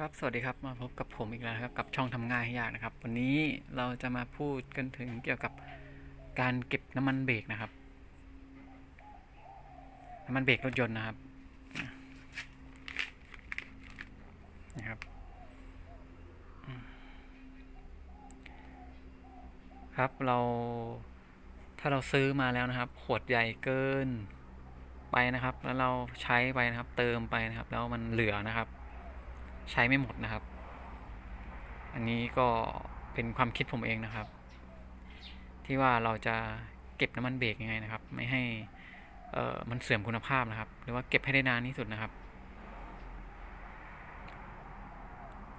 ครับ สวัสดีครับ มาพบกับผมอีกแล้วครับกับช่องทำง่ายให้ยากนะครับ วันนี้เราจะมาพูดกันถึงเกี่ยวกับการเก็บน้ำมันเบรกนะครับ น้ำมันเบรกรถยนต์นะครับ นะครับ ครับเราถ้าเราซื้อมาแล้วนะครับ ขวดใหญ่เกินไปนะครับ แล้วเราใช้ไปนะครับ เติมไปนะครับ แล้วมันเหลือนะครับ ใช้ไม่หมดนะครับ อันนี้ก็เป็นความคิดผมเองนะครับ ที่ว่าเราจะเก็บน้ำมันเบรกยังไงนะครับ ไม่ให้เอ่อมันเสื่อมคุณภาพนะครับ หรือว่าเก็บให้ได้นานที่สุดนะครับ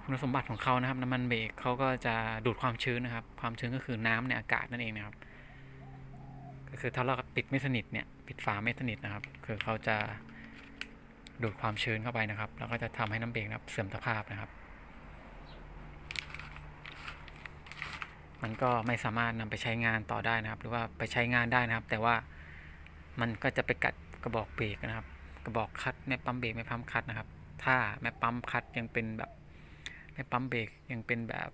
คุณสมบัติของเขานะครับ น้ำมันเบรกเขาก็จะดูดความชื้นนะครับ ความชื้นก็คือน้ำในอากาศนั่นเองนะครับ ก็คือถ้าเราปิดไม่สนิทเนี่ย ปิดฝาไม่สนิทนะครับ คือเขาจะ ดูดความชื้นเข้าไปนะครับ แล้วก็จะทำให้น้ำเบรกนะครับ เสื่อมสภาพนะครับ มันก็ไม่สามารถนำไปใช้งานต่อได้นะครับ หรือว่าไปใช้งานได้นะครับ แต่ว่ามันก็จะไปกัดกระบอกเบรกนะครับ กระบอกคัดแม่ปั๊มเบรกแม่ปั๊มคัดนะครับ ถ้าแม่ปั๊มคัดยังเป็นแบบแม่ปั๊มเบรกยังเป็นแบบ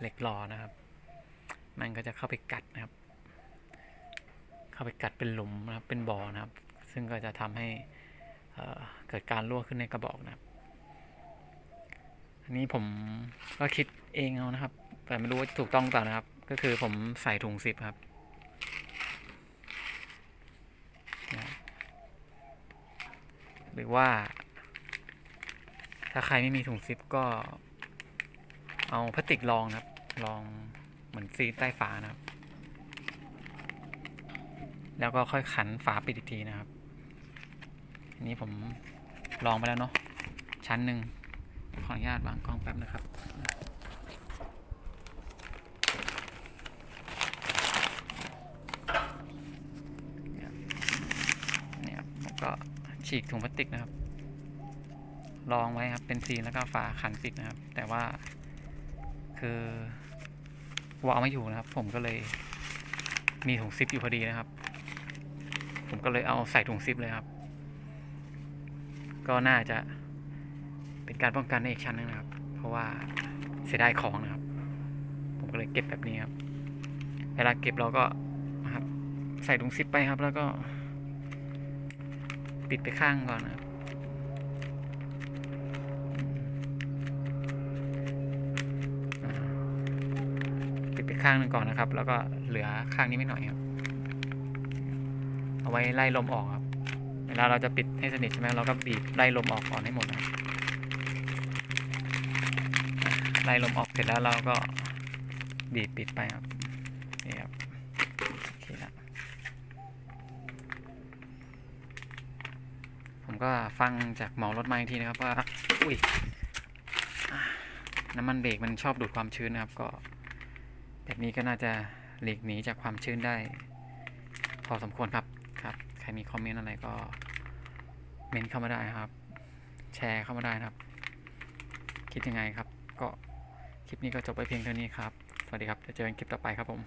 เหล็กหล่อนะครับ มันก็จะเข้าไปกัดนะครับ เข้าไปกัดเป็นหลุมนะครับ เป็นบ่อนะครับ ซึ่งก็จะทำให้ เกิดการรั่วขึ้นในกระบอกนะครับอันนี้ผมก็คิดเองเอานะครับ แต่ไม่รู้ว่าถูกต้องเปล่านะครับ ก็คือผมใส่ถุงซิปครับหรือว่า ถ้าใครไม่มีถุงซิปก็เอาพลาสติกรองนะครับรองเหมือนซีใต้ฝานะครับ แล้วก็ค่อยขันฝาปิดอีกทีนะครับ นี้ผมลองไปแล้วเนาะชั้นหนึ่งขออนุญาตวางกล้องแป๊บนะครับ เนี่ยครับผมก็ฉีกถุงพลาสติกนะครับ ลองไว้ครับ เป็นซีนแล้วก็ฝาขันปิดนะครับ แต่ว่าคือวางไม่อยู่นะครับ ผมก็เลยมีถุงซิปอยู่พอดีนะครับ ผมก็เลยเอาใส่ถุงซิปเลยครับ ก็น่าจะเป็นการป้องกันในอีกชั้นหนึงนะครับ เพราะว่าเสียดายของนะครับ ผมก็เลยเก็บแบบนี้ครับ เวลาเก็บเราก็ครับใส่ถุงซิปไปครับ แล้วก็ ปิดไปข้างก่อนนะครับปิดไปข้างนึงก่อนนะครับ แล้วก็เหลือข้างนี้ไม่หน่อยครับ เอาไว้ไล่ลมออกครับ เวลาเราจะปิดให้สนิทใช่ไหมเราก็บีบไล่ลมออกก่อนให้หมดนะไล่ลมออกเสร็จแล้วเราก็บีบปิดไปครับนี่ครับโอเคแล้วผมก็ฟังจากหมอรถมาอีกทีนะครับว่าอุ้ยน้ำมันเบรกมันชอบดูดความชื้นนะครับก็แบบนี้ก็น่าจะหลีกหนีจากความชื้นได้ พอสมควรครับครับ ใครมีคอมเมนต์อะไรก็เมนเข้ามาได้ครับ แชร์เข้ามาได้นะครับ คิดยังไงครับ ก็คลิปนี้ก็จบไปเพียงเท่านี้ครับ สวัสดีครับจะเจอกันคลิปต่อไปครับผม